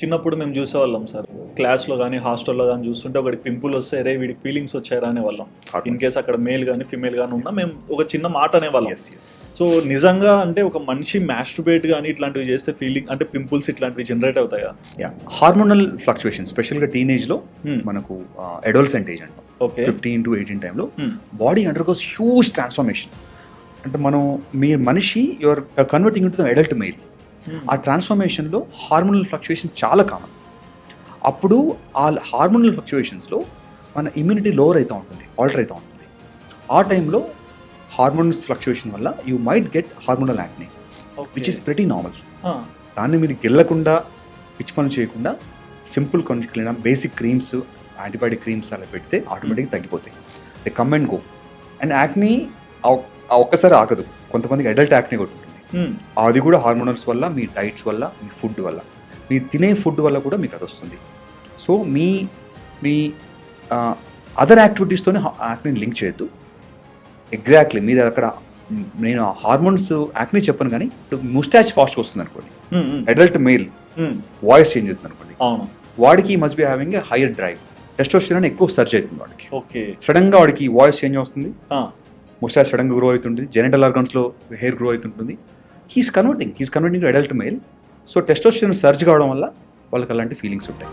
చిన్నప్పుడు మేము చూసేవాళ్ళం సార్. క్లాస్లో కానీ హాస్టల్లో కానీ చూస్తుంటే ఒకటి పింపుల్ వస్తే రే వీడికి ఫీలింగ్స్ వచ్చారా అనేవాళ్ళం ఇన్ కేస్ అక్కడ మేల్ కానీ ఫిమేల్ కానీ ఉన్నా మేము ఒక చిన్న మాట అనేవాళ్ళం. సో నిజంగా అంటే ఒక మనిషి మ్యాస్ట్రుబేట్ కానీ ఇట్లాంటివి చేస్తే ఫీలింగ్ అంటే పింపుల్స్ ఇట్లాంటివి జనరేట్ అవుతాయా? యా హార్మోనల్ ఫ్లక్చువేషన్ స్పెషల్గా టీనేజ్లో. మనకు అడోల్సెంట్ ఏజ్ అంటాం. ఓకే ఫిఫ్టీన్ టు ఎయిటీన్ టైంలో. బాడీ అండర్గోస్ హ్యూజ్ ట్రాన్స్ఫర్మేషన్ అంటే మనం మీ మనిషి you're converting to the adult male ఆ ట్రాన్స్ఫర్మేషన్లో హార్మోనల్ ఫ్లక్చువేషన్ చాలా కామన్. అప్పుడు ఆ హార్మోనల్ ఫ్లక్చువేషన్స్లో మన ఇమ్యూనిటీ లోవర్ అవుతూ ఉంటుంది ఆల్టర్ అవుతూ ఉంటుంది. ఆ టైంలో హార్మోన్స్ ఫ్లక్చువేషన్ వల్ల you might get hormonal acne which is pretty normal. దాన్ని మీరు గెల్లకుండా పిచ్చి పనులు చేయకుండా సింపుల్ కొంచెం బేసిక్ క్రీమ్స్ యాంటీబయాటిక్ క్రీమ్స్ అలా పెడితే ఆటోమేటిక్గా తగ్గిపోతాయి. They come and go. And acne ఒక్కసారి ఆగదు. కొంతమందికి అడల్ట్ యాక్ని ఉంటుంది అది కూడా హార్మోనల్స్ వల్ల మీ డైట్స్ వల్ల మీ ఫుడ్ వల్ల. మీ తినే ఫుడ్ వల్ల కూడా మీకు అది వస్తుంది సో మీ మీ అదర్ యాక్టివిటీస్తోనే యాక్ని లింక్ చేయొద్దు. ఎగ్జాక్ట్లీ మీరు అక్కడ నేను హార్మోన్స్ యాక్ని చెప్పను కానీ ముస్టాచ్ ఫాస్ట్గా వస్తుంది అనుకోండి. అడల్ట్ మెయిల్ వాయిస్ చేంజ్ అవుతుంది అనుకోండి. వాడికి must be having a higher drive testosterone ఎక్కువ సర్చ్ అవుతుంది వాడికి. ఓకే సడన్గా వాడికి వాయిస్ చేంజ్ వస్తుంది. ముస్టాచ్ సడన్గా గ్రో అవుతుంటుంది. జెనిటల్ ఆర్గన్స్లో హెయిర్ గ్రో అవుతుంటుంది. He's converting he's converting adult male so testosterone surge కావడం వల్ల వాళ్ళకి అలాంటి ఫీలింగ్స్ ఉంటాయి.